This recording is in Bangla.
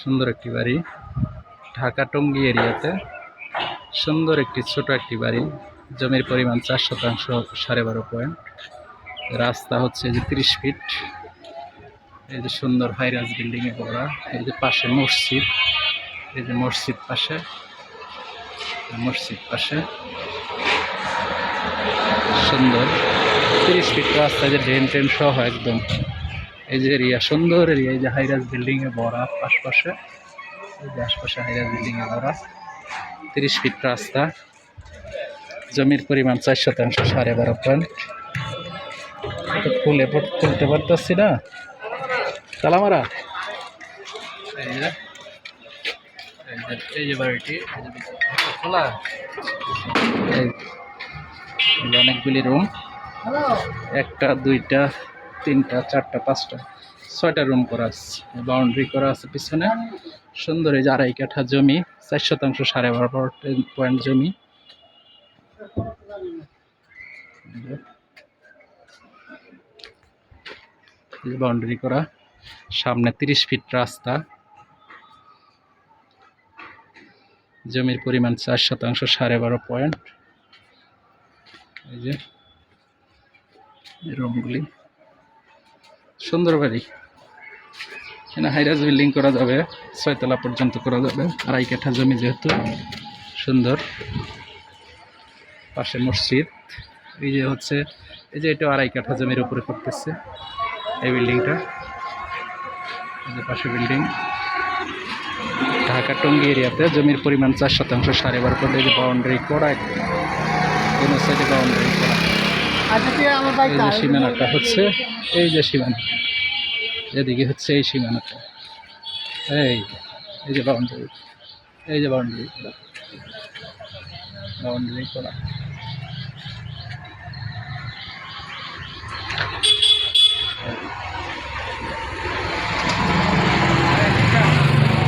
সুন্দর একটি বাড়ি। ঢাকা টঙ্গী এরিয়াতে সুন্দর একটি ছোট একটি বাড়ি। জমির পরিমাণ চার শতাংশ সাড়ে বারো পয়েন্ট রাস্তা হচ্ছে যে তিরিশ ফিট এই যে সুন্দর হাইরাজ বিল্ডিং এ করা এই যে পাশে মসজিদ। এই যে মসজিদ পাশে। মসজিদ পাশে। সুন্দর। তিরিশ ফিট রাস্তা যে ড্রেন ট্রেন সহ একদম। এই যে এরিয়া, সুন্দর এরিয়া, এই যে হাইরাজ বিল্ডিং এ ভরা আশপাশে। এই যে আশপাশে হাইরাজ বিল্ডিং এ ভরা। তিরিশ ফিট রাস্তা। জমির পরিমাণ চার শতাংশ সাড়ে বারো পয়েন্ট ফুলে তুলতে পারতেছি না। কালামারা এই যে বাড়িটি খোলা। অনেকগুলি রুম একটা, দুইটা তিনটা, চারটা, পাঁচটা, ছয়টা রুম করা আছে। বাউন্ডারি করা আছে পিছনে। সুন্দর এই যে কাঠা জমি, চার শতাংশ সাড়ে বারো পয়েন্ট জমি। বাউন্ডারি করা, সামনে তিরিশ ফিট রাস্তা। জমির পরিমাণ চার শতাংশ সাড়ে বারো পয়েন্ট এই যে রুমগুলি সুন্দর বাড়ি। এখানে হাইরাজ বিল্ডিং করা যাবে, ছয়তলা পর্যন্ত করা যাবে, আড়াই কাঠা জমি যেহেতু, সুন্দর। পাশে মসজিদ, এই যে হচ্ছে, এই যে এটা আড়াই কাঠা জমির উপরে করতেছে, এই বিল্ডিংটা। এই যে পাশে বিল্ডিং। ঢাকা টঙ্গী এরিয়াতে জমির পরিমাণ চার শতাংশ সাড়ে বারো করে বাউন্ডারি করা, কোনো সাইডে বাউন্ডারি করা। এই বাইকটা? যে সীমানাটা হচ্ছে এই যে সীমানা। এদিকে হচ্ছে এই সীমানাটা। এই এই যে বাউন্ডারি এই যে বাউন্ডারি বাউন্ডারি করা।